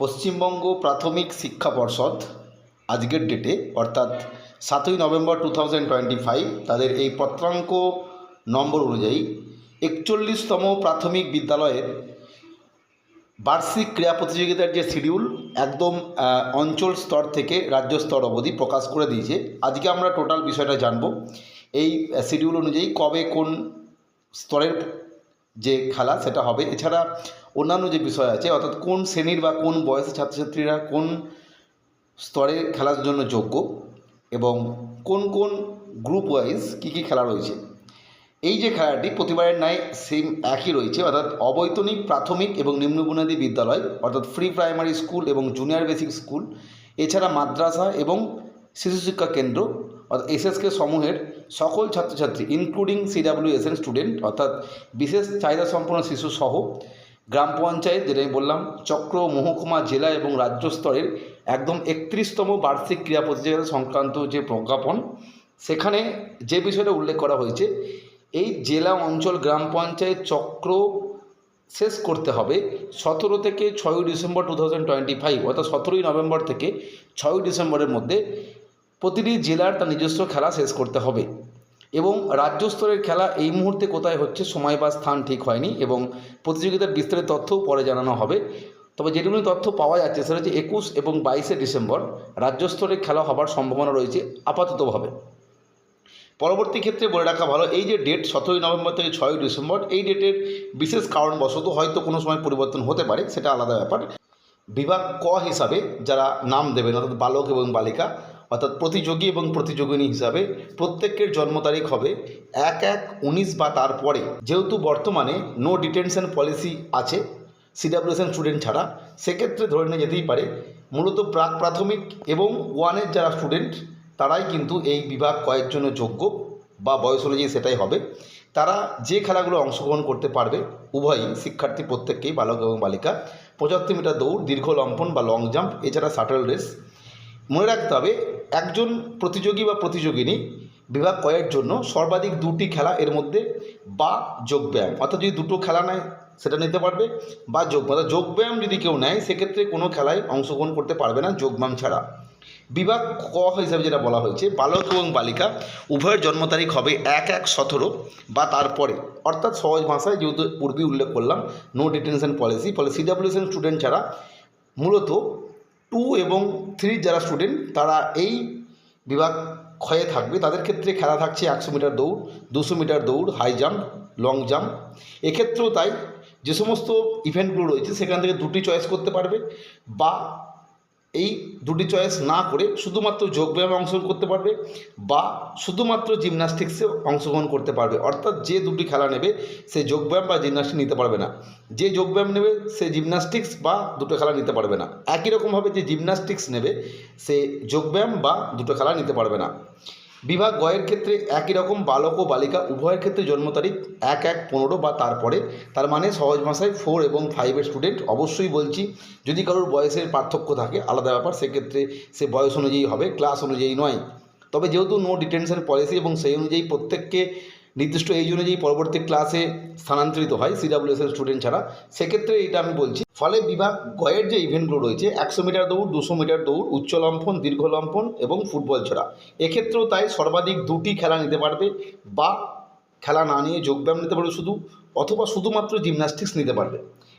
পশ্চিমবঙ্গ প্রাথমিক শিক্ষা পর্ষদ আজকের ডেটে অর্থাৎ সাতই November two thousand twenty five তাদের এই পত্রাঙ্ক নম্বর অনুযায়ী একচল্লিশতম প্রাথমিক বিদ্যালয়ের বার্ষিক ক্রীড়া প্রতিযোগিতার যে শিডিউল একদম অঞ্চল স্তর থেকে রাজ্য স্তর অবধি প্রকাশ করে দিয়েছে। আজকে আমরা টোটাল বিষয়টা জানব। এই শিডিউল অনুযায়ী কবে কোন স্তরের যে খেলা সেটা হবে। এছাড়া অন্যান্য যে বিষয় আছে, অর্থাৎ কোন শ্রেণির বা কোন বয়সের ছাত্রছাত্রীরা কোন স্তরে খেলার জন্য যোগ্য এবং কোন কোন গ্রুপ ওয়াইজ কী কী খেলা রয়েছে। এই যে খেলাটি প্রতিবারের ন্যায় সেম একই রয়েছে, অর্থাৎ অবৈতনিক, প্রাথমিক এবং নিম্নবুনিয়াদী বিদ্যালয়, অর্থাৎ ফ্রি প্রাইমারি স্কুল এবং জুনিয়র বেসিক স্কুল এছাড়া মাদ্রাসা এবং শিশু শিক্ষা কেন্দ্র অর্থাৎ এসএসকে সমূহের সকল ছাত্রছাত্রী ইনক্লুডিং সিডাব্লিউএসএন স্টুডেন্ট অর্থাৎ বিশেষ চাহিদা সম্পন্ন শিশু সহ গ্রাম পঞ্চায়েত, যেটা আমি বললাম, চক্র, মহকুমা, জেলা এবং রাজ্য স্তরের একদম একত্রিশতম বার্ষিক ক্রীড়া প্রতিযোগিতা সংক্রান্ত যে প্রজ্ঞাপন, সেখানে যে বিষয়টা উল্লেখ করা হয়েছে, এই জেলা অঞ্চল গ্রাম পঞ্চায়েত চক্র শেষ করতে হবে সতেরো থেকে ছয়ই December two thousand twenty five অর্থাৎ সতেরোই নভেম্বর থেকে ছয়ই ডিসেম্বরের মধ্যে প্রতিটি জেলার তার নিজস্ব খেলা শেষ করতে হবে। এবং রাজ্য স্তরের খেলা এই মুহূর্তে কোথায় হচ্ছে সময় বা স্থান ঠিক হয়নি এবং প্রতিযোগিতার বিস্তারিত তথ্যও পরে জানানো হবে। তবে যেটুকুনি তথ্য পাওয়া যাচ্ছে সেটা হচ্ছে একুশ এবং বাইশে ডিসেম্বর রাজ্য স্তরে খেলা হবার সম্ভাবনা রয়েছে আপাততভাবে। পরবর্তী ক্ষেত্রে বলে রাখা ভালো, এই যে ডেট সতেরোই নভেম্বর থেকে ছয়ই ডিসেম্বর, এই ডেটের বিশেষ কারণবশত হয়তো কোনো সময় পরিবর্তন হতে পারে, সেটা আলাদা ব্যাপার। বিভাগ ক হিসাবে যারা নাম দেবেন, অর্থাৎ বালক এবং বালিকা অর্থাৎ প্রতিযোগী এবং প্রতিযোগিনী হিসাবে প্রত্যেকের জন্ম তারিখ হবে এক এক উনিশ বা তারপরে। যেহেতু বর্তমানে নো ডিটেনশন পলিসি আছে সিডাব্লিউএসএন স্টুডেন্ট ছাড়া, সেক্ষেত্রে ধরে নিয়ে যেতেই পারে, মূলত প্রাক প্রাথমিক এবং ওয়ানের যারা স্টুডেন্ট তারাই কিন্তু এই বিভাগ কয়ের জন্য যোগ্য বা বয়স অনুযায়ী সেটাই হবে। তারা যে খেলাগুলো অংশগ্রহণ করতে পারবে, উভয়ই শিক্ষার্থী প্রত্যেককেই বালক এবং বালিকা, পঁচাত্তর মিটার দৌড়, দীর্ঘ লম্ফন বা লং জাম্প এছাড়া শাটল রেস মনে রাখতে হবে একজন প্রতিযোগী বা প্রতিযোগিনী বিভাগ কয়ের জন্য সর্বাধিক দুটি খেলা এর মধ্যে বা যোগব্যায়াম, অর্থাৎ যদি দুটো খেলা নেয় সেটা নিতে পারবে বা যোগ, অর্থাৎ যোগব্যায়াম যদি কেউ নেয় সেক্ষেত্রে কোনো খেলায় অংশগ্রহণ করতে পারবে না যোগব্যায়াম ছাড়া। বিভাগ ক হিসাবে যেটা বলা হয়েছে, বালক এবং বালিকা উভয়ের জন্ম তারিখ হবে এক এক সতেরো বা তারপরে। অর্থাৎ সহজ ভাষায় যেহেতু পূর্বেই উল্লেখ করলাম নো ডিটেনশন পলিসি ফলে সিডাব্লিউএসএন স্টুডেন্ট ছাড়া মূলত টু এবং থ্রির যারা স্টুডেন্ট তারা এই বিভাগ ক্ষয়ে থাকবে। তাদের ক্ষেত্রে খেলা থাকছে একশো মিটার দৌড়, দুশো মিটার দৌড় হাই জাম্প লং জাম্প এক্ষেত্রেও তাই যে সমস্ত ইভেন্টগুলো রয়েছে, সেখান থেকে দুটি চয়েস করতে পারবে বা এই দুটি চয়েস না করে শুধুমাত্র যোগব্যায়ামে অংশগ্রহণ করতে পারবে বা শুধুমাত্র জিমনাস্টিক্সে অংশগ্রহণ করতে পারবে। অর্থাৎ যে দুটি খেলা নেবে, সে যোগব্যায়াম বা জিমনাস্টিক নিতে পারবে না। যে যোগব্যায়াম নেবে, সে জিমনাস্টিক্স বা দুটো খেলা নিতে পারবে না। একই রকমভাবে যে জিমনাস্টিক্স নেবে, সে যোগব্যায়াম বা দুটো খেলা নিতে পারবে না। বিভাগ গয়ের ক্ষেত্রে একই রকম বালক ও বালিকা উভয়ের ক্ষেত্রে জন্ম তারিখ এক এক পনেরো বা তারপরে। তার মানে সহজ ভাষায় ফোর এবং ফাইভের স্টুডেন্ট অবশ্যই বলছি, যদি কারোর বয়সের পার্থক্য থাকে, আলাদা ব্যাপার, সেক্ষেত্রে সে বয়স অনুযায়ী হবে ক্লাস অনুযায়ী নয়। তবে যেহেতু নো ডিটেনশন পলিসি এবং সেই অনুযায়ী প্রত্যেককে নির্দিষ্ট এই অনুযায়ী পরবর্তী ক্লাসে স্থানান্তরিত হয় সিডাব্লিউএসএল স্টুডেন্ট ছাড়া। সেক্ষেত্রে এটা আমি বলছি, ফলে বিভাগ গয়ের যে ইভেন্টগুলো রয়েছে, একশো মিটার দৌড়, দুশো মিটার দৌড়, উচ্চ লম্ফন, দীর্ঘ লম্ফন এবং ফুটবল ছড়া। এক্ষেত্রেও তাই সর্বাধিক দুটি খেলা নিতে পারবে বা খেলা না নিয়ে যোগব্যায়াম নিতে পারবে শুধু, অথবা শুধুমাত্র জিমন্যাস্টিক্স নিতে পারবে।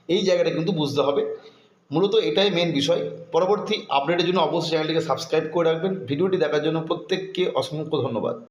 এই জায়গাটা কিন্তু বুঝতে হবে। মূলত এটাই মেন বিষয়। পরবর্তী আপডেটের জন্য অবশ্যই চ্যানেলটিকে সাবস্ক্রাইব করে রাখবেন। ভিডিওটি দেখার জন্য প্রত্যেককে অসংখ্য ধন্যবাদ।